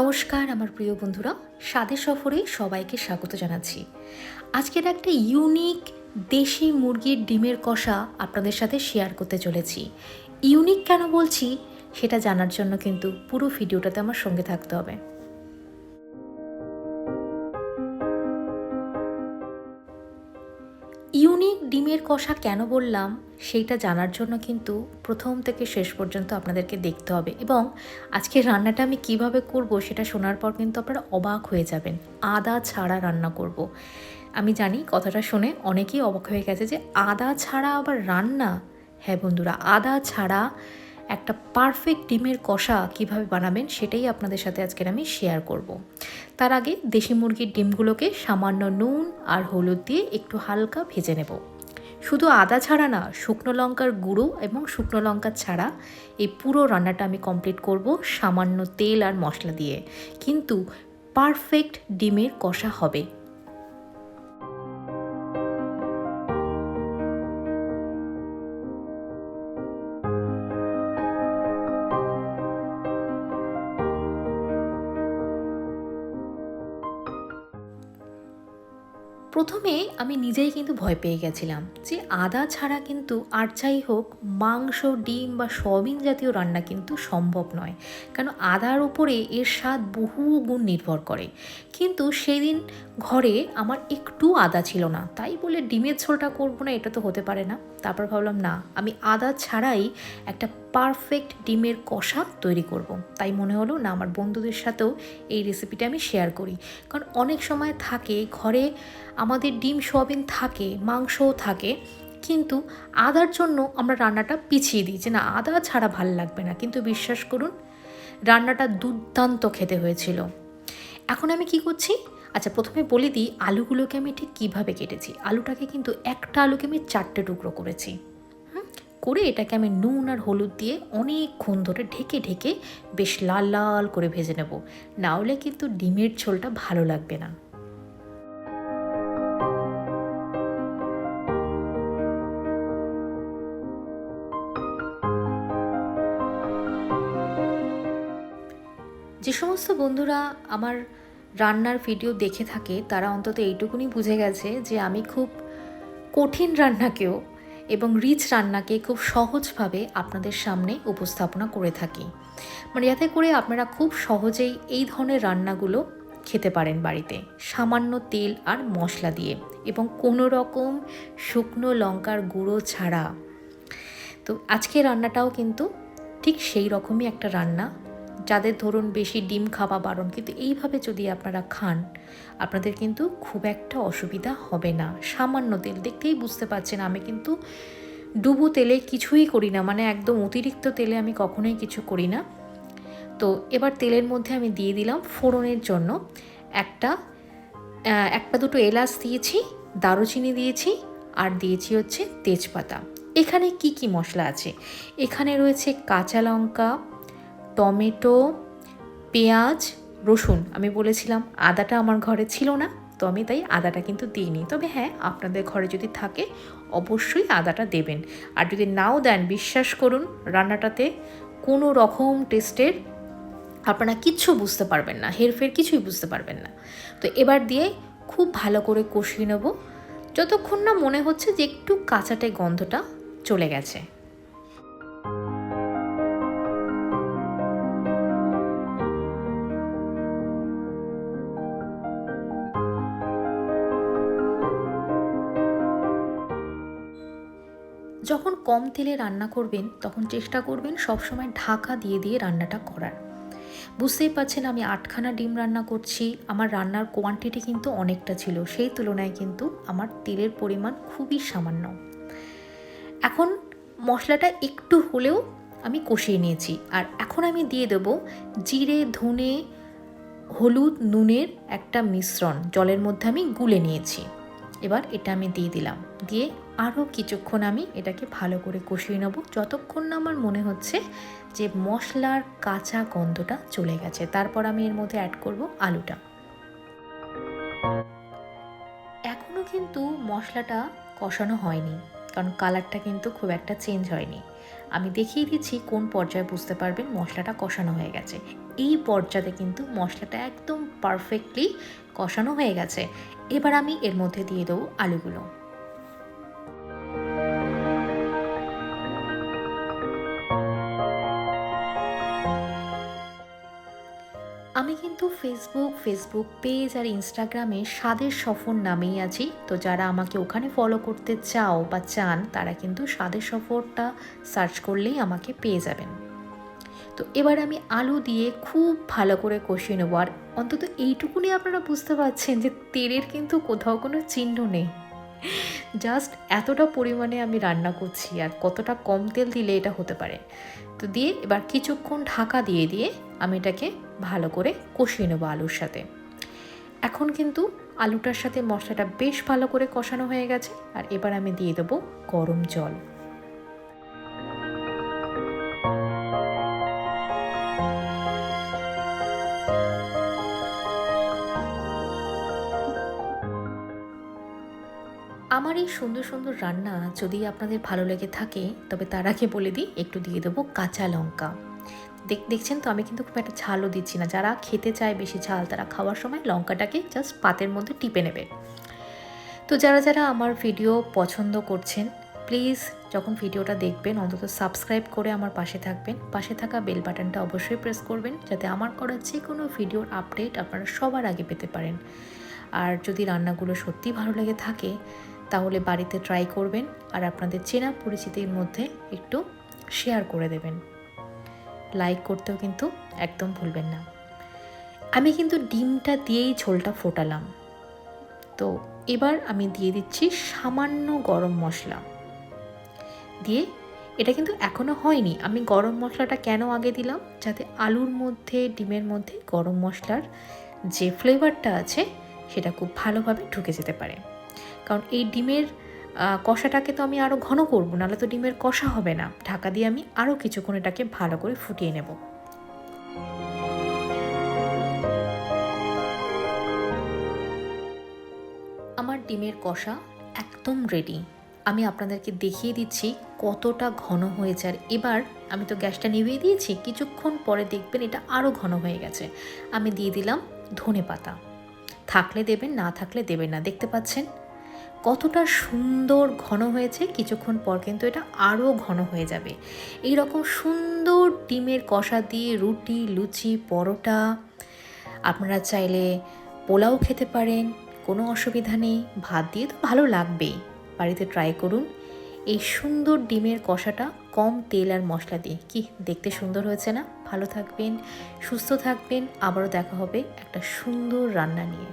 নমস্কার, আমার প্রিয় বন্ধুরা। স্বাদের সফরে সবাইকে স্বাগত জানাচ্ছি। আজকের একটা ইউনিক দেশি মুরগির ডিমের কষা আপনাদের সাথে শেয়ার করতে চলেছি। ইউনিক কেন বলছি, সেটা জানার জন্য কিন্তু পুরো ভিডিওটাতে আমার সঙ্গে থাকতে হবে। ডিমের কষা কেন বললাম, সেইটা জানার জন্য কিন্তু প্রথম থেকে শেষ পর্যন্ত আপনাদেরকে দেখতে হবে এবং আজকে রান্নাটা আমি কীভাবে করব সেটা শোনার পর কিন্তু আপনারা অবাক হয়ে যাবেন আদা ছাড়া রান্না করব। আমি জানি কথাটা শুনে অনেকেই অবাক হয়ে গেছে যে আদা ছাড়া আবার রান্না হ্যাঁ বন্ধুরা, আদা ছাড়া একটা পারফেক্ট ডিমের কষা কীভাবে বানাবেন সেটাই আপনাদের সাথে আজকের আমি শেয়ার করব। তার আগে দেশি মুরগির ডিমগুলোকে সামান্য নুন আর হলুদ দিয়ে একটু হালকা ভেজে নেব শুধু আদা ছাড়া না, শুকনো লঙ্কার গুঁড়ো এবং শুকনো লঙ্কা ছাড়া এই পুরো রান্নাটা আমি কমপ্লিট করব সামান্য তেল আর মশলা দিয়ে। কিন্তু পারফেক্ট ডিমের কষা হবে। প্রথমে আমি নিজেই কিন্তু ভয় পেয়ে গেছিলাম যে আদা ছাড়া কিন্তু আর যাই হোক, মাংস, ডিম বা সয়াবিন জাতীয় রান্না কিন্তু সম্ভব নয়। কারণ আদার উপরে এর স্বাদ বহু গুণ নির্ভর করে। কিন্তু সেদিন ঘরে আমার একটু আদা ছিল না। তাই বলে ডিমের ঝোলটা করব না, এটা তো হতে পারে না। তারপর ভাবলাম, না, আমি আদা ছাড়াই একটা পারফেক্ট ডিমের কষা তৈরি করব। তাই মনে হলো, না, আমার বন্ধুদের সাথেও এই রেসিপিটা আমি শেয়ার করি। কারণ অনেক সময় থাকে, ঘরে আমাদের ডিম সোয়াবিন থাকে, মাংসও থাকে, কিন্তু আদার জন্য আমরা রান্নাটা পিছিয়ে দিই যে, না, আদা ছাড়া ভালো লাগবে না। কিন্তু বিশ্বাস করুন, রান্নাটা দুর্দান্ত খেতে হয়েছিল। এখন আমি কি করছি? আচ্ছা প্রথমে বলে দিই, আলুগুলোকে আমি ঠিক কীভাবে কেটেছি? আলুটাকে কিন্তু একটা আলুকে আমি চারটে টুকরো করেছি। করে এটাকে আমি নুন আর হলুদ দিয়ে অনেকক্ষণ ধরে ঢেকে ঢেকে বেশ লাল লাল করে ভেজে নেব। না হলে কিন্তু ডিমের ঝোলটা ভালো লাগবে না। যে সমস্ত বন্ধুরা আমার রান্নার ভিডিও দেখে থাকে, তারা অন্তত এইটুকুনি বুঝে গেছে যে আমি খুব কঠিন রান্নাকেও এবং রিচ রান্নাকে খুব সহজভাবে আপনাদের সামনে উপস্থাপনা করে থাকি। মানে যাতে করে আপনারা খুব সহজেই এই ধরনের রান্নাগুলো খেতে পারেন বাড়িতে। সামান্য তেল আর মশলা দিয়ে এবং কোনো রকম শুকনো লঙ্কার গুঁড়ো ছাড়া। তো আজকে রান্নাটাও কিন্তু ঠিক সেই রকমই একটা রান্না যাদের ধরুন বেশি ডিম খাওয়া বারণ, কিন্তু এইভাবে যদি আপনারা খান, আপনাদের কিন্তু খুব একটা অসুবিধা হবে না। সামান্য তেল, দেখতেই বুঝতে পারছেন আমি কিন্তু ডুবু তেলে কিছুই করি না মানে একদম অতিরিক্ত তেলে আমি কখনোই কিছু করি না। তো এবার তেলের মধ্যে আমি দিয়ে দিলাম ফোড়নের জন্য একটা একটা দুটো এলাচ দিয়েছি, দারুচিনি দিয়েছি, আর দিয়েছি হচ্ছে তেজপাতা। এখানে কি কি মশলা আছে? এখানে রয়েছে কাঁচা লঙ্কা টমেটো, পেঁয়াজ, রসুন। আমি বলেছিলাম আদাটা আমার ঘরে ছিল না, তো আমি তাই আদাটা কিন্তু দিইনি। তবে হ্যাঁ আপনাদের ঘরে যদি থাকে, অবশ্যই আদাটা দেবেন। আর যদি নাও দেন, বিশ্বাস করুন, রান্নাটাতে কোনো রকম টেস্টের আপনারা কিচ্ছু বুঝতে পারবেন না, হেরফের কিছুই বুঝতে পারবেন না। তো এবার দিয়ে খুব ভালো করে কষিয়ে নেব। যতক্ষণ না মনে হচ্ছে যে একটু কাঁচাটে গন্ধটা চলে গেছে। যখন কম তেলে রান্না করবেন, তখন চেষ্টা করবেন সবসময় ঢাকা দিয়ে দিয়ে রান্নাটা করার। বুঝতেই পারছেন আমি আটখানা ডিম রান্না করছি, আমার রান্নার কোয়ান্টিটি কিন্তু অনেকটা ছিল, সেই তুলনায় কিন্তু আমার তেলের পরিমাণ খুবই সামান্য। এখন মশলাটা একটু হলেও আমি কষিয়ে নিয়েছি, আর এখন আমি দিয়ে দেবো জিরে, ধনে, হলুদ, নুনের একটা মিশ্রণ, জলের মধ্যে আমি গুলে নিয়েছি। এবার এটা আমি দিয়ে দিলাম। দিয়ে আরও কিছুক্ষণ আমি এটাকে ভালো করে কষিয়ে নেব। যতক্ষণ না আমার মনে হচ্ছে যে মশলার কাঁচা গন্ধটা চলে গেছে। তারপর আমি এর মধ্যে অ্যাড করব আলুটা। এখনও কিন্তু মশলাটা কষানো হয়নি, কারণ কালারটা কিন্তু খুব একটা চেঞ্জ হয়নি। আমি দেখিয়ে দিচ্ছি কোন পর্যায়ে বুঝতে পারবেন মশলাটা কষানো হয়ে গেছে। এই পর্যায়ে কিন্তু মশলাটা একদম পারফেক্টলি কষানো হয়ে গেছে। এবার আমি এর মধ্যে দিয়ে দেবো আলুগুলো। আমি কিন্তু ফেসবুক ফেসবুক পেজ আর ইনস্টাগ্রামে স্বাদের সফর নামেই আছি। তো যারা আমাকে ওখানে ফলো করতে চাও বা চান, তারা কিন্তু স্বাদের সফরটা সার্চ করলেই আমাকে পেয়ে যাবেন। তো এবার আমি আলু দিয়ে খুব ভালো করে কষিয়ে নেব। আর অন্তত এইটুকুনি আপনারা বুঝতে পারছেন যে তেলের কিন্তু কোথাও কোনো চিহ্ন নেই। জাস্ট এতটা পরিমাণে আমি রান্না করছি আর কতটা কম তেল দিলে এটা হতে পারে। তো দিয়ে এবার কিছুক্ষণ ঢাকা দিয়ে দিয়ে আমি এটাকে ভালো করে কষিয়ে নেব আলুর সাথে। এখন কিন্তু আলুটার সাথে মশলাটা বেশ ভালো করে কষানো হয়ে গেছে। আর এবার আমি দিয়ে দেবো গরম জল। এই সুন্দর সুন্দর রান্না যদি আপনাদের ভালো লেগে থাকে, তবে তার আগে বলে দিই, একটু দিয়ে দেবো কাঁচা লঙ্কা। দেখ, দেখছেন তো, আমি কিন্তু খুব একটা ঝালও দিচ্ছি না। যারা খেতে চায় বেশি ঝাল, তারা খাওয়ার সময় লঙ্কাটাকে জাস্ট পাতের মধ্যে টিপে নেবে। তো যারা যারা আমার ভিডিও পছন্দ করছেন প্লিজ যখন ভিডিওটা দেখবেন, অন্তত সাবস্ক্রাইব করে আমার পাশে থাকবেন। পাশে থাকা বেল বাটনটা অবশ্যই প্রেস করবেন, যাতে আমার করা যে কোনো ভিডিওর আপডেট আপনারা সবার আগে পেতে পারেন। আর যদি রান্নাগুলো সত্যি ভালো লেগে থাকে তাহলে বাড়িতে ট্রাই করবেন আর আপনাদের চেনা পরিচিতির মধ্যে একটু শেয়ার করে দেবেন। লাইক করতেও কিন্তু একদম ভুলবেন না। আমি কিন্তু ডিমটা দিয়েই ঝোলটা ফোটালাম। তো এবার আমি দিয়ে দিচ্ছি সামান্য গরম মশলা। দিয়ে এটা কিন্তু এখনও হয়নি। আমি গরম মশলাটা কেন আগে দিলাম? যাতে আলুর মধ্যে, ডিমের মধ্যে গরম মশলার যে ফ্লেভারটা আছে, সেটা খুব ভালোভাবে ঢুকে যেতে পারে। কারণ এই ডিমের কষাটাকে তো আমি আরও ঘন করব, নাহলে তো ডিমের কষা হবে না। ঢাকা দিয়ে আমি আরও কিছুক্ষণ এটাকে ভালো করে ফুটিয়ে নেব। আমার ডিমের কষা একদম রেডি আমি আপনাদেরকে দেখিয়ে দিচ্ছি কতটা ঘন হয়েছে। আর এবার আমি তো গ্যাসটা নিভিয়ে দিয়েছি, কিছুক্ষণ পরে দেখবেন এটা আরও ঘন হয়ে গেছে। আমি দিয়ে দিলাম ধনে পাতা। থাকলে দেবেন, না থাকলে দেবেন না। দেখতে পাচ্ছেন? কতটা সুন্দর ঘন হয়েছে কিছুক্ষণ পর কিন্তু এটা আরও ঘন হয়ে যাবে। এই রকম সুন্দর ডিমের কষা দিয়ে রুটি, লুচি, পরোটা আপনারা চাইলে পোলাও খেতে পারেন, কোনো অসুবিধা নেই। ভাত দিয়ে তো ভালো লাগবেই বাড়িতে ট্রাই করুন। এই সুন্দর ডিমের কষাটা কম তেল আর মশলা দিয়ে। কি, দেখতে সুন্দর হয়েছে না? ভালো থাকবেন, সুস্থ থাকবেন। আবারও দেখা হবে একটা সুন্দর রান্না নিয়ে।